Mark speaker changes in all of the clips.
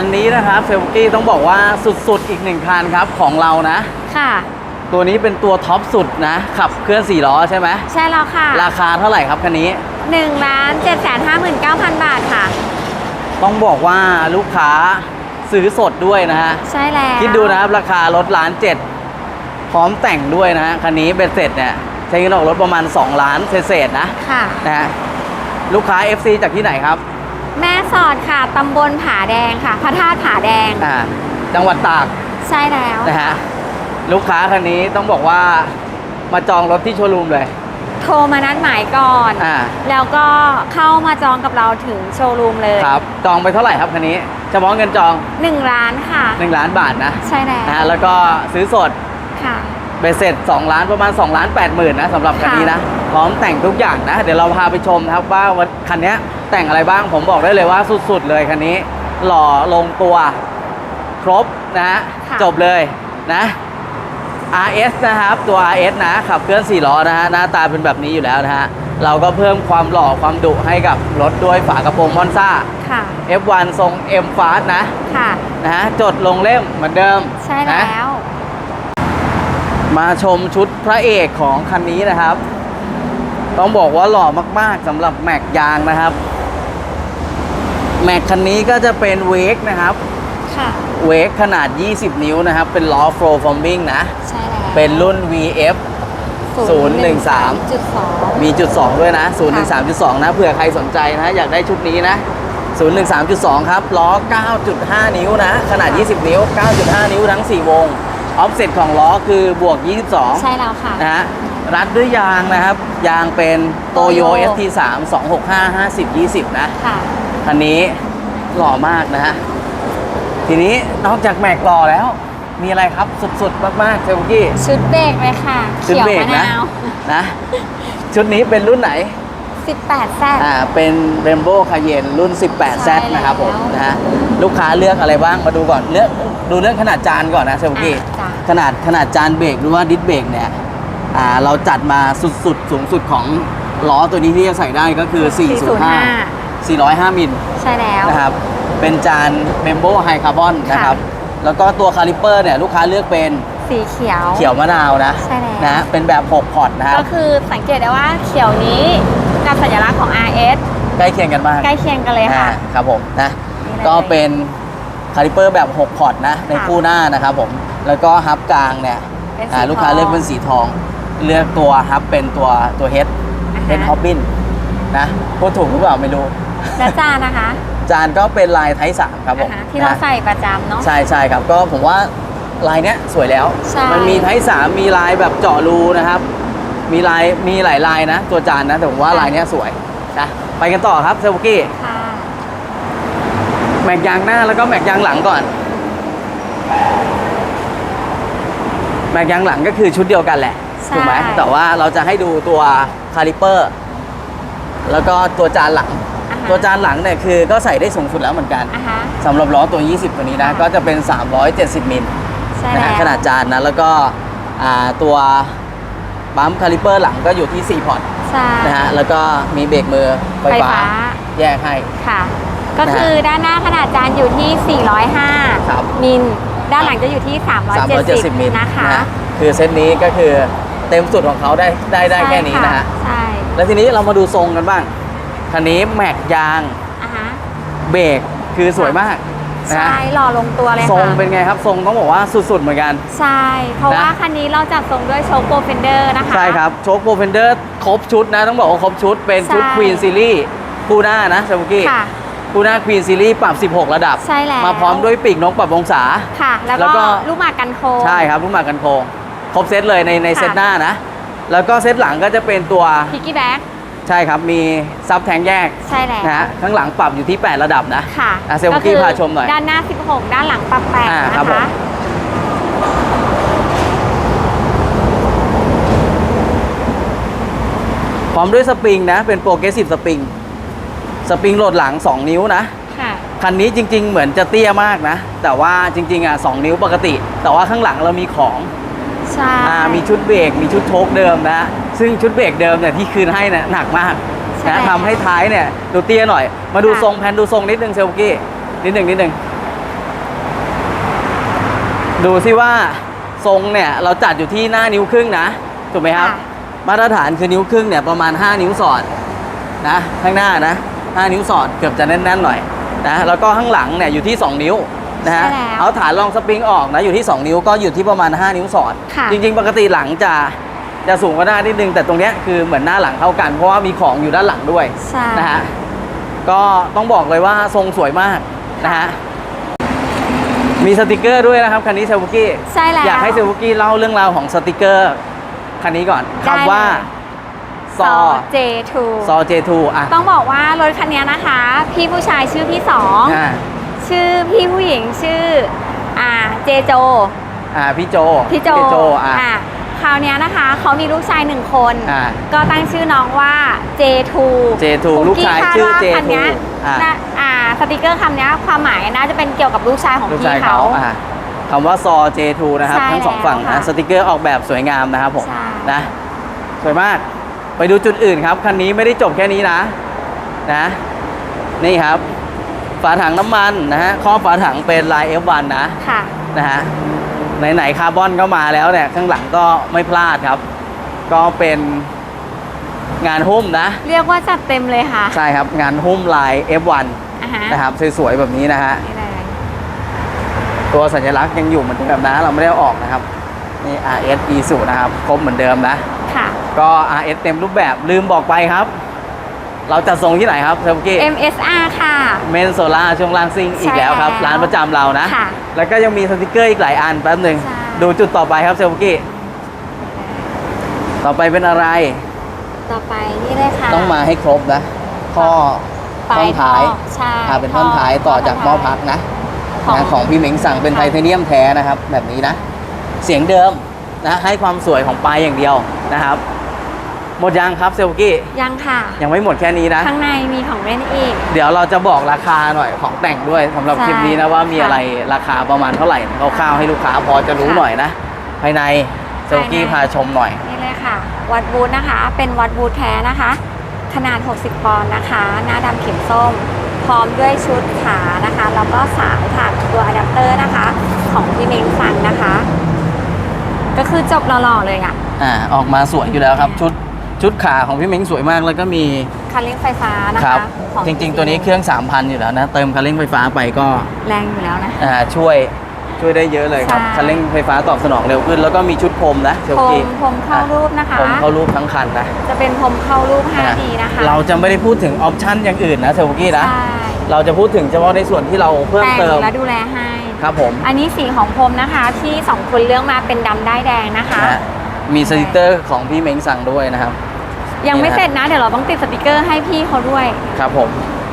Speaker 1: คันนี้นะครับเซลกี้ต้องบอกว่าสุดๆ อีกหนึ่งคันครับของเรานะ
Speaker 2: ค่ะ
Speaker 1: ตัวนี้เป็นตัวท็อปสุดนะ ขับเคลื่อน4ล้อใช่ไหม
Speaker 2: ใช่แล้วค่ะ
Speaker 1: ราคาเท่าไหร่ครับคันนี้
Speaker 2: 1ล้าน7 5 9 0 0 0 บาทค่ะ
Speaker 1: ต้องบอกว่าลูกค้าซื้อสดด้วยนะฮะ
Speaker 2: ใช่แล้ว
Speaker 1: คิดดูนะครับราคารถล้านเจ็ดพร้อมแต่งด้วยนะฮะคันนี้เบ็ดเสร็จเนี่ยใช้เงินออกรถประมาณ 2 ล้านเศษๆนะ
Speaker 2: ค่ะ
Speaker 1: นะฮะลูกค้า FC จากที่ไหนครับ
Speaker 2: แม่สอดค่ะตำบลผาแดงค่ะ พระธาตุผาแดง
Speaker 1: อ่าจังหวัดตาก
Speaker 2: ใช่แล้ว
Speaker 1: นะฮะลูกค้าคันนี้ต้องบอกว่ามาจองรถที่โชว์รูมเลย
Speaker 2: โทรมานัดหมายก่อน
Speaker 1: อ่า
Speaker 2: แล้วก็เข้ามาจองกับเราถึงโชว์รูมเลย
Speaker 1: ครับจองไปเท่าไหร่ครับคันนี้เฉพาะเงินจอง
Speaker 2: 1ล้านค่ะ
Speaker 1: 1 ล้านบาทนะ
Speaker 2: ใช่แล้ว
Speaker 1: นะฮะแล้วก็ซื้อสด
Speaker 2: ค่ะ
Speaker 1: เบสเสร็จ2ล้านประมาณ2ล้าน8หมื่นนะสำหรับคันนี้นะ พร้อมแต่งทุกอย่างนะ เดี๋ยวเราพาไปชมนะครับว่าวันคันนี้แต่งอะไรบ้างผมบอกได้เลยว่าสุดๆเลยคันนี้ หล่อลงตัวครบนะฮะ
Speaker 2: ค่ะ
Speaker 1: จบเลยนะ RS นะครับ ตัว RS นะขับเคลื่อน4ล้อนะฮะหน้าตาเป็นแบบนี้อยู่แล้วนะฮะเราก็เพิ่มความหล่อความดุให้กับรถด้วยฝากระโปรงมอนซ่า
Speaker 2: ค่ะ
Speaker 1: F1 ทรง M Fast นะ
Speaker 2: ค่ะ
Speaker 1: นะฮะจดลงเล่มเหมือนเดิม
Speaker 2: ใช่
Speaker 1: นะ
Speaker 2: แล้ว
Speaker 1: มาชมชุดพระเอกของคันนี้นะครับ ต้องบอกว่าหล่อมากๆสำหรับแม็กยางนะครับ แม็กคันนี้ก็จะเป็นเวกนะครับ
Speaker 2: ค่ะ
Speaker 1: เวกขนาด 20 นิ้วนะครับ เป็นล้อโฟล์ฟอร์มิงนะ
Speaker 2: ใช่แล้ว
Speaker 1: เป็นรุ่น VF 013
Speaker 2: จุดสอง
Speaker 1: มีจุด 2 ด้วยนะ 013.2 นะเผื่อใครสนใจนะ อยากได้ชุดนี้นะ 013.2 ครับล้อ 9.5 นิ้วนะ ขนาด 20 นิ้ว 9.5 นิ้วทั้ง 4 วง ออฟเซ็ตของล้อคือบวก 22
Speaker 2: ใช่แล้วค่ะ
Speaker 1: นะฮะรัดด้วยยางนะครับ ยางเป็นโตโย
Speaker 2: Toyo
Speaker 1: ST3 265 50 20 นะ
Speaker 2: ค่ะ
Speaker 1: คันนี้หล่อมากนะฮะ ทีนี้นอกจากแม็กหล่อแล้ว มีอะไรครับสุดๆ มากๆเซลกี้
Speaker 2: ชุดเบรกเลยค่ะ
Speaker 1: ชุด
Speaker 2: เขียว
Speaker 1: เบรก
Speaker 2: มะ
Speaker 1: นะ
Speaker 2: นาว
Speaker 1: นะ ชุดนี้เป็นรุ่นไหน
Speaker 2: 18แซด
Speaker 1: อ่า เป็น r a i n b o w Cayenne รุ่น 18Z
Speaker 2: ใช่
Speaker 1: นะครับผม
Speaker 2: แล้ว
Speaker 1: นะฮะ ลูกค้าเลือกอะไรบ้างมาดูก่อน เลือกดูเรื่องขนาดจานก่อนนะเซลกี้
Speaker 2: อะจ้ะ
Speaker 1: ขนาดขนาดจานเบรกหรือว่าดิสเบรกเนี่ยอ่าเราจัดมาสุดๆสูงสุดของล้อตัวนี้ที่จะใส่ได้ก็คือ 405 405มิล
Speaker 2: ใช่แล้ว
Speaker 1: นะครับ เป็นจานเมมโบไฮคาร์บอนนะครับ แล้วก็ตัวคาลิเปอร์เนี่ยลูกค้าเลือกเป็น
Speaker 2: สีเขียว
Speaker 1: เขียวมะนาวนะ
Speaker 2: ใช่แล้ว
Speaker 1: นะเป็นแบบ 6 พอร์ตนะครับ
Speaker 2: ก็คือสังเกตได้ว่าเขียวนี้กับสัญลักษณ์ของ RS
Speaker 1: ใกล้เคียงกันมาก
Speaker 2: ใกล้เคียงกันเลยค่ะ
Speaker 1: อ่าครับผมนะ
Speaker 2: นี่เลย
Speaker 1: ก็เป็น คาลิเปอร์แบบ 6 พอร์ตนะ ใน
Speaker 2: ค่ะ
Speaker 1: คู่หน้านะครับผม แล้วก็ฮับกลางเนี่ย
Speaker 2: เป็นสี
Speaker 1: อ่าลูกค้า
Speaker 2: ทอง
Speaker 1: เลือกเป็นสีทอง เลือกตัวฮับเป็นตัวตัวเฮด
Speaker 2: อ่าฮะ
Speaker 1: เฮดฮอบบินนะพูดถูกหรือเปล่าไม่รู้
Speaker 2: แล้วจานนะคะ
Speaker 1: จานก็เป็นลายไทสามครับผม
Speaker 2: อ่าฮะที่เรา
Speaker 1: นะ
Speaker 2: ใส่ประจำเนาะ
Speaker 1: ใช่ใช่ครับ ก็ผมว่าลายเนี้ยสวยแล้ว
Speaker 2: ใช่
Speaker 1: มันมีไทสามมีลายแบบเจาะรูนะครับ มีลายมีหลายลายนะ ตัวจานนะแต่ผมว่าลายเนี้ยสวยนะไปกันต่อครับเซลกี้
Speaker 2: ค่ะ
Speaker 1: แม็กยางหน้าแล้วก็แม็กยางหลังก่อน แม็กยางหลังก็คือชุดเดียวกันแหละ
Speaker 2: ใช่
Speaker 1: ถูกไหมแต่ว่าเราจะให้ดูตัวคาลิเปอร์ แล้วก็ตัวจานหลัง
Speaker 2: อ่าฮะ
Speaker 1: ตัวจานหลังเนี่ยคือก็ใส่ได้สูงสุดแล้วเหมือนกัน
Speaker 2: อะฮะ
Speaker 1: สำหรับล้อตัว 20 ตัวนี้นะ ก็จะเป็น 370 มิล
Speaker 2: ใช่
Speaker 1: นะ
Speaker 2: แล้
Speaker 1: ฮะ
Speaker 2: ว
Speaker 1: ขนาดจานนะ แล้วก็อ่าตัวปั๊มคาลิเปอร์หลังก็อยู่ที่ 4 พอร์ต
Speaker 2: ใช่
Speaker 1: นะฮะแล้วก็มีเบรกมือไฟ
Speaker 2: ไฟ
Speaker 1: ฟ้า
Speaker 2: ฟ้า
Speaker 1: แยกให้
Speaker 2: ค่ะ ก็คือด้านหน้าขนาดจานอยู่ที่
Speaker 1: ครับ
Speaker 2: 405 มิล ด้านหลังจะอยู่ที่
Speaker 1: 370มิล
Speaker 2: 370นะคะ
Speaker 1: ฮคือเซตนี้ก็คือเต็มสุดของเขาได้ได้ได้แค่นี้นะฮะ
Speaker 2: ใช่
Speaker 1: แล้วทีนี้เรามาดูทรงกันบ้าง คันนี้แม็กยาง
Speaker 2: อะฮะ
Speaker 1: เบรกคือสวยมากนะ
Speaker 2: ใช่
Speaker 1: ฮะ
Speaker 2: หล่อลงตัวเลย
Speaker 1: ทรง
Speaker 2: ค่ะ
Speaker 1: เป็นไงครับทรงต้องบอกว่าสุดๆเหมือนกัน
Speaker 2: ใช่ เพราะ
Speaker 1: นะ
Speaker 2: ว่าคันนี้เราจัดทรงด้วยโชว์โปรเฟนเดอร์นะคะ
Speaker 1: ใช่ครับโชคโปรเฟนเดอร์ครบชุดนะ ต้องบอกว่าครบชุดเป็นชุด
Speaker 2: ใช่
Speaker 1: ควีนซีรีส์คู่หน้านะซาบุกี้
Speaker 2: ค่ะ
Speaker 1: คู่หน้าควีนซีรีส์ปรับ 16 ระดับ
Speaker 2: ใช่แล้ว
Speaker 1: มาพร้อมด้วยปีกนกปรับองศา
Speaker 2: ค่ะ แล้ว
Speaker 1: แล้วก็
Speaker 2: ก็ลูกหมากกันโค้ง
Speaker 1: ใช่ครับลูกหมากกันโคงครบเซตเลยในใน
Speaker 2: ค่ะ
Speaker 1: เซตหน้านะ แล้วก็เซตหลังก็จะเป็นตัว
Speaker 2: พิกกี้แบ็ก
Speaker 1: ใช่ครับมีซับแทงแยก
Speaker 2: ใช่แล้ว
Speaker 1: นะฮะข้างหลังปรับอยู่ที่ 8 ระดับนะ
Speaker 2: ค่ะ
Speaker 1: อะเซลล์
Speaker 2: ก็คือ
Speaker 1: พาชมหน่อย
Speaker 2: ด้านหน้า 16 ด้านหลังปรับแปด
Speaker 1: อ่าครั
Speaker 2: นะ
Speaker 1: บผม
Speaker 2: คะ
Speaker 1: พร้อมด้วยสปริงนะ เป็นโปรเกรสซีฟสปริง สปริงโหลดหลัง 2 นิ้วนะ
Speaker 2: ค่ะ
Speaker 1: คันนี้จริง ๆ เหมือนจะเตี้ยมากนะ แต่ว่าจริง ๆ อะ2นิ้วปกติ แต่ว่าข้างหลังเรามีของ
Speaker 2: ใช่
Speaker 1: อ่ามีชุดเบรกมีชุดโชคเดิมนะ ซึ่งชุดเบรกเดิมเนี่ยที่คืนให้เนี่ยหนักมาก
Speaker 2: ใช่
Speaker 1: นะ
Speaker 2: แล้ว
Speaker 1: ทำให้ท้ายเนี่ยดูเตี้ยหน่อย มาดู
Speaker 2: ค่ะ
Speaker 1: ทรงแพนดูทรงนิดนึงเซลกี้นิดนึงนิดนึงดูซิว่าทรงเนี่ยเราจัดอยู่ที่หน้านิ้วครึ่งนะถูกไหมครับ
Speaker 2: ค่ะ
Speaker 1: มาตรฐานคือนิ้วครึ่งเนี่ยประมาณ 5 นิ้วสอดนะข้างหน้านะ 5 นิ้วสอดเกือบจะแน่นๆหน่อยนะแล้วก็ข้างหลังเนี่ยอยู่ที่ 2 นิ้วนะฮะ
Speaker 2: ใช่แล้ว
Speaker 1: เอาฐานรองสปริงออกนะอยู่ที่ 2 นิ้วก็อยู่ที่ประมาณ 5 นิ้วสอด
Speaker 2: ค่ะ
Speaker 1: จริงๆ ปกติหลังจะจะสูงกว่าหน้านิดนึง แต่ตรงเนี้ยคือเหมือนหน้าหลังเท่ากันเพราะว่ามีของอยู่ด้านหลังด้วย
Speaker 2: ใช่
Speaker 1: นะฮะ ก็ต้องบอกเลยว่าทรงสวยมากนะฮะ มีสติกเกอร์ด้วยนะครับ คันนี้เซลบุกี้
Speaker 2: ใช่แล้ว
Speaker 1: อยากให้เซลบุกี้เล่าเรื่องราวของสติกเกอร์ คันนี้ก่อน
Speaker 2: ได้
Speaker 1: คำว่า
Speaker 2: เลย
Speaker 1: ซอ
Speaker 2: J2
Speaker 1: ซอเจทูอะ
Speaker 2: ต้องบอกว่ารถคันนี้นะคะ พี่ผู้ชายชื่อพี่สอง
Speaker 1: อ่า
Speaker 2: ชื่อพี่ผู้หญิงชื่ออ่าเจโจ
Speaker 1: อ่าพี่โจ
Speaker 2: พี่โจ
Speaker 1: โจอะ
Speaker 2: อ่าคราวเนี้ยนะคะเขามีลูกชายหนึ่งคน
Speaker 1: อ่า
Speaker 2: ก็ตั้งชื่อน้องว่า J2
Speaker 1: J2
Speaker 2: ผม
Speaker 1: ลูกชาย
Speaker 2: คด
Speaker 1: ชื่อ
Speaker 2: ว่า
Speaker 1: J2
Speaker 2: คันเนี้ย
Speaker 1: อ่า
Speaker 2: น่าอ่าสติกเกอร์คำเนี้ยความหมายน่าจะเป็นเกี่ยวกับลูกชายของ
Speaker 1: ลูก
Speaker 2: พี่
Speaker 1: ชาย
Speaker 2: เขา
Speaker 1: เขาอ่าคำว่าซอเจทูนะครับ
Speaker 2: ใช่
Speaker 1: ทั้งสองฝั่ง
Speaker 2: แล้ว
Speaker 1: นะ
Speaker 2: ค่ะ
Speaker 1: สติกเกอร์ออกแบบสวยงามนะครับผม
Speaker 2: ใช่
Speaker 1: นะ สวยมาก ไปดูจุดอื่นครับ คันนี้ไม่ได้จบแค่นี้นะ นะ นี่ครับ ฝาถังน้ำมันนะฮะข้อบฝาถังเป็นลาย F1 นะ
Speaker 2: ค่ะ
Speaker 1: นะฮะ ไหนๆคาร์บอนก็มาแล้วเนี่ย ข้างหลังก็ไม่พลาดครับ ก็เป็นงานหุ้มนะ
Speaker 2: เรียกว่าจัดเต็มเลยค่ะ
Speaker 1: ใช่ครับ งานหุ้มลาย F1
Speaker 2: อ่าฮะ
Speaker 1: นะครับ สวยๆแบบนี้นะฮะ
Speaker 2: นี่เลย
Speaker 1: ตัวสัญลักษณ์ยังอยู่เหมือนเดิมนะ เราไม่ได้เอาออกนะครับ นี่ RS e สูนะครับ ครบเหมือนเดิมนะ
Speaker 2: ค่ะ
Speaker 1: ก็ RS เต็มรูปแบบลืมบอกไปครับ เราจัดส่งที่ไหนครับเซลกี้
Speaker 2: MSR ค่ะ
Speaker 1: เมนโซล่าช่วงล่างซิ่งอีกแล้วครับ
Speaker 2: ใช่แล้ว
Speaker 1: ร้านประจำเรานะ
Speaker 2: ค่ะ
Speaker 1: แล้วก็ยังมีสติกเกอร์อีกหลายอันแป๊บหนึ่ง
Speaker 2: ใช่
Speaker 1: ดูจุดต่อไปครับเซลกี้ ต่อไปเป็นอะไร
Speaker 2: ต่อไปนี่เลยค่ะ
Speaker 1: ต้องมาให้ครบนะ ข้อ
Speaker 2: ปลา
Speaker 1: ท่อยนท้าย
Speaker 2: ท่อใช่
Speaker 1: อ่าเป็นท่อนท้ายต่อจากหม้อพักนะ
Speaker 2: ของ
Speaker 1: นะของพี่เหม็งสั่งเป็นไท
Speaker 2: ค่ะ
Speaker 1: เทเนียมแท้นะครับ แบบนี้นะ เสียงเดิมนะให้ความสวยของปลายอย่างเดียวนะครับ หมดยังครับเซลกี้
Speaker 2: ยังค่ะ
Speaker 1: ยังไม่หมดแค่นี้นะ
Speaker 2: ข้างในมีของเล่นอีก
Speaker 1: เดี๋ยวเราจะบอกราคาหน่อยของแต่งด้วยสำหรับ
Speaker 2: ใช่
Speaker 1: คลิปนี้นะว่ามี
Speaker 2: ค่ะ
Speaker 1: อะไรราคาประมาณเท่าไหร่คร่าวๆให้ลูกค้าพอจะรู้
Speaker 2: ค่ะ
Speaker 1: หน่อยนะ ภายในเซลกี้
Speaker 2: ภายใน
Speaker 1: พาชมหน่อย
Speaker 2: นี่เลยค่ะ วัดบูธนะคะ เป็นวัดบูธแท้นะคะ ขนาด 60 ปอนด์นะคะ หน้าดำเข็มส้ม พร้อมด้วยชุดขานะคะ แล้วก็สายถักตัวอะแดปเตอร์นะคะ ของพี่เม้งฟันนะคะ ก็คือจบหล่อๆเลยอะ
Speaker 1: อ่าออกมาสวยอยู่แล้วครับ ชุด ชุดขาของพี่เม้งสวยมากแล้วก็มี
Speaker 2: คันเร่งไฟฟ้านะ
Speaker 1: ค
Speaker 2: คะ
Speaker 1: รับ
Speaker 2: ของ
Speaker 1: จริง ๆ ตัวนี้เครื่อง 3,000 อยู่แล้วนะ เติมคันเร่งไฟฟ้าไปก็
Speaker 2: แรงอยู่แล้วนะ
Speaker 1: อ่าช่วยช่วยได้เยอะเลยครับ
Speaker 2: ใช่
Speaker 1: คันเร่งไฟฟ้าตอบสนองเร็วขึ้น แล้วก็มีชุดพรมนะเซล
Speaker 2: พรม
Speaker 1: กี้
Speaker 2: พรมเข้ารูปนะคะ
Speaker 1: ผมเข้ารูปทั้งคันนะ
Speaker 2: จะเป็นพรมเข้ารูป 5D นะคะ
Speaker 1: เราจะไม่ได้พูดถึงออปชั่นอย่างอื่นนะเซลกี้นะ
Speaker 2: ใช่
Speaker 1: เราจะพูดถึงเฉพาะในส่วนที่เราเพิ่ม
Speaker 2: แต่ง
Speaker 1: เติม
Speaker 2: และดูแลให้
Speaker 1: ครับผม
Speaker 2: อันนี้สีของพรมนะคะที่สองคนเลือกมาเป็นดำได้ายแดงนะคะ
Speaker 1: นะฮะมีสติกเกอร์ของพี่เม้งสั่งด้วยนะครับ
Speaker 2: ยังไม่
Speaker 1: นี่นะ
Speaker 2: เสร็จนะ เดี๋ยวเราต้องติดสติกเกอร์ให้พี่เขาด้วย
Speaker 1: ครับผม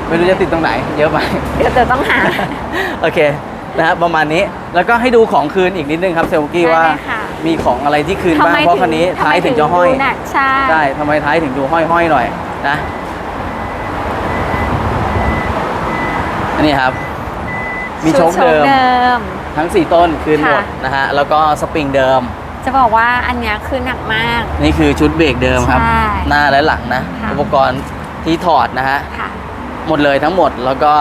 Speaker 1: ไม่รู้จะติดตรงไหน เยอะไป
Speaker 2: เดี๋ยวเดี๋ยวต้องหา
Speaker 1: โอเคนะฮะประมาณนี้แล้วก็ให้ดูของคืนอีกนิดนึงครับเซลกี้
Speaker 2: ได้
Speaker 1: ว่า
Speaker 2: เลยค่ะ
Speaker 1: มีของอะไรที่คืนบ้าง
Speaker 2: ทำไม
Speaker 1: เพราะคันนี้
Speaker 2: ทำ
Speaker 1: ท้า
Speaker 2: ไม
Speaker 1: ยถึงจะห้อย
Speaker 2: ดูหนักใช่
Speaker 1: ใช่ทำไมท้ายถึงดูห้อยๆหน่อยนะอันนี้ครับ มีโชค
Speaker 2: ชุ
Speaker 1: เดิม
Speaker 2: เดิม
Speaker 1: ทั้ง 4 ต้นคืนหมด
Speaker 2: ค่ะ
Speaker 1: นะฮะแล้วก็สปริงเดิม
Speaker 2: จะบอกว่าอันเนี้ยคือหนักมาก
Speaker 1: นี่คือชุดเบรกเดิมครับ
Speaker 2: ใช่
Speaker 1: หน้าและหลังนะ
Speaker 2: ค่ะ
Speaker 1: อุปกรณ์ที่ถอดนะฮะ
Speaker 2: ค่ะ
Speaker 1: หมดเลยทั้งหมดแล้วก็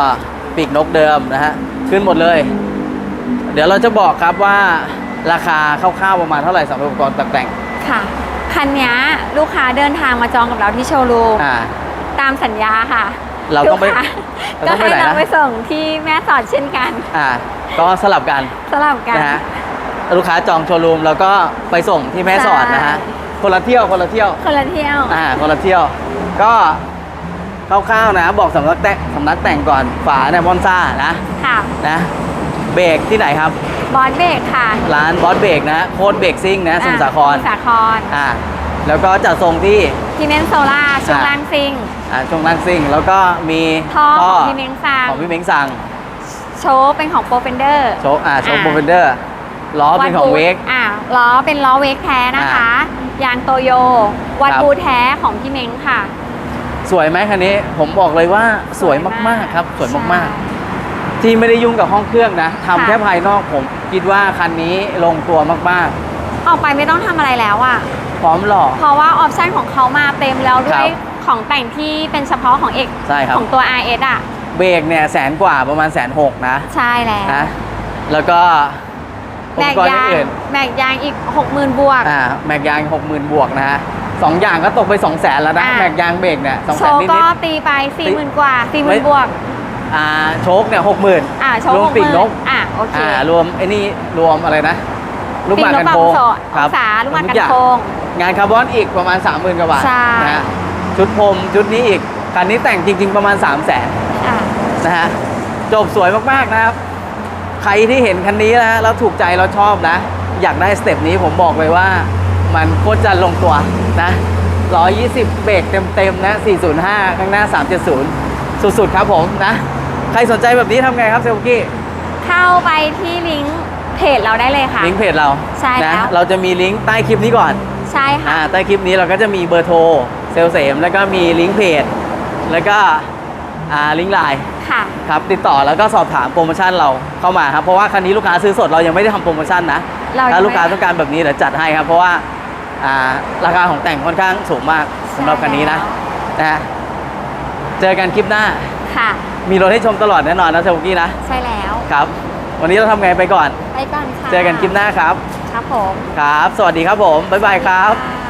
Speaker 1: ปีกนกเดิมนะฮะ ขึ้นหมดเลย เดี๋ยวเราจะบอกครับว่าราคาคร่าวๆประมาณเท่าไหร่สำหรับอุปกรณ์ตกแต่ง
Speaker 2: ค่ะ คันเนี้ยลูกค้าเดินทางมาจองกับเราที่โชว์รูม
Speaker 1: อ่า
Speaker 2: ตามสัญญาค่ะ
Speaker 1: เราต้องไป
Speaker 2: ลูกค้
Speaker 1: เรา
Speaker 2: ก็
Speaker 1: ต้องไป
Speaker 2: ให้
Speaker 1: ไหน
Speaker 2: เรา
Speaker 1: นะ
Speaker 2: ไปส่งที่แม่สอดเช่นกัน
Speaker 1: อ่า ก็สลับกัน
Speaker 2: สลับกัน
Speaker 1: นะฮะ ลูกค้าจองโชว์รูมแล้วก็ไปส่งที่แม่สอดนะฮะ
Speaker 2: ใช่
Speaker 1: คนละเที่ยวคนละเที่ยว
Speaker 2: คนละเที่ยว
Speaker 1: อ่าคนละเที่ยว ก็คร่าวๆนะบอกสำนักแต่งสำนักแต่งก่อนฝาเนี่ยมอนซ่านะ
Speaker 2: ค่ะ
Speaker 1: นะเบรกที่ไหนครับ
Speaker 2: บอสเบรกค่ะ
Speaker 1: ร้านบอสเบรกนะโค้ดเบรกซิ่งนะสมุทรสาคร
Speaker 2: สมุทรสาคร
Speaker 1: อ่าแล้วก็จัดส่งที่
Speaker 2: พี่เน้นโซล่าช่วง
Speaker 1: อ่า
Speaker 2: ล่างซิง
Speaker 1: อ่าช่วงล่างซิ่งแล้วก็มี
Speaker 2: ท่อของพี่เม้งซัง
Speaker 1: ของพี่เม้งสั่ง
Speaker 2: โชว์เป็นของโปรเฟนเดอร์
Speaker 1: โชว์อ่าโชว์โปรเฟนเดอร์ ล้อเป็นของเวก
Speaker 2: อ่าล้อเป็นล้อเวกแท้นะคะ ยางโตโยวัด
Speaker 1: ครับ
Speaker 2: บูแท้ของพี่เม้งค่ะ
Speaker 1: สวยไหมคันนี้ผมบอกเลยว่าสวยมากๆครับ สวยมากๆ ที่ไม่ได้ยุ่งกับห้องเครื่องนะทำ
Speaker 2: ค่ะ
Speaker 1: แค่ภายนอกผมคิดว่าคันนี้ลงตัวมาก
Speaker 2: ๆ ออกไปไม่ต้องทำอะไรแล้วอะ
Speaker 1: ๆพร้อมหล่อ
Speaker 2: เพราะว่าออปชั่นของเขามาเต็มแล้วด้
Speaker 1: ครั
Speaker 2: วย
Speaker 1: บ
Speaker 2: ของแต่งที่เป็นเฉพาะของเอก
Speaker 1: ใช่ครับ
Speaker 2: ของตัว RS อะ
Speaker 1: เบรกเนี่ยแสนกว่าประมาณแสนหกนะ
Speaker 2: ใช่แล้ว
Speaker 1: นะแล้วก็อุ
Speaker 2: แม็
Speaker 1: ป
Speaker 2: ก
Speaker 1: กรณ์
Speaker 2: ยาง
Speaker 1: อื่น
Speaker 2: แม็กยางอีก 60,000 บวก
Speaker 1: อ่าแม็กยางหกหมื่นบวกนะฮะสองอย่างก็ตกไปสองแสนแล้วนะ
Speaker 2: อ่า
Speaker 1: แม็กยางเบรกเนี่ยสอง
Speaker 2: โช
Speaker 1: แสน
Speaker 2: ว์
Speaker 1: นิด
Speaker 2: ก็
Speaker 1: นิด
Speaker 2: ตีไป 40,000 กว่า
Speaker 1: ไม่
Speaker 2: 40,000 บวก
Speaker 1: อ่าโชคเนี่ยหกหมื่น
Speaker 2: อ่าโชว์
Speaker 1: รวมปีกนก
Speaker 2: 60,000อ่าโอเค
Speaker 1: อ่ารวมไอ้นี่รวมอะไรนะลูกหมากกันโคง
Speaker 2: ปีกนกปรับองศาลูกหมากกันโคง
Speaker 1: งานคาร์บอนอีกประมาณ 3 0,000กว่าบาท
Speaker 2: ใช่
Speaker 1: นะฮะชุดพรมชุดนี้อีกคันนี้แต่งจริง ๆ ประมาณ 3 0 0แสน
Speaker 2: อ่า
Speaker 1: นะฮะจบสวยมากๆนะครับ ใครที่เห็นคันนี้นะฮะแล้วถูกใจเราชอบนะ อยากได้สเต็ปนี้ผมบอกเลยว่า มันโคตรจะลงตัวนะ 120 เบรกเต็มๆนะ 405 ข้างหน้า 370 สุดๆครับผมนะ ใครสนใจแบบนี้ทำไงครับเซลกี้
Speaker 2: เข้าไปที่ลิงก์เพจเราได้เลยค่ะ
Speaker 1: ลิงก์เพจเรา
Speaker 2: ใช่แล้ว
Speaker 1: นะเราจะมีลิงก์ใต้คลิปนี้ก่อน
Speaker 2: ใช่ค่ะ
Speaker 1: อ่าใต้คลิปนี้เราก็จะมีเบอร์โทรเซลลเสมแล้วก็มีลิงก์เพจแล้วก็ อ่าลิงก์ไลน์
Speaker 2: ค่ะ
Speaker 1: ครับติดต่อแล้วก็สอบถามโปรโมชั่นเราเข้ามาครับเพราะว่าคันนี้ลูกค้าซื้อสดเรายังไม่ได้ทำโปรโมชั่นนะ
Speaker 2: เรายัง
Speaker 1: ถ้าลูกค้า
Speaker 2: ไม่
Speaker 1: ต้องการแบบนี้เดี๋ยวจัดให้ครับ เพราะว่าอ่าราคาของแต่งค่อนข้างสูงมากสำหรับคันนี้นะนะฮะเจอกันคลิปหน้า
Speaker 2: ค่ะ
Speaker 1: มีรถให้ชมตลอดแน่นอนนะเซลกี้นะ
Speaker 2: ใช่แล้ว
Speaker 1: ครับ วันนี้เราทำไงไปก่อน
Speaker 2: ไปก่อนค่ะ
Speaker 1: เจอกันคลิปหน้าครับ
Speaker 2: ครับผม
Speaker 1: ครับ สวัสดีครับผม บ๊ายบายครับ
Speaker 2: ค่ะ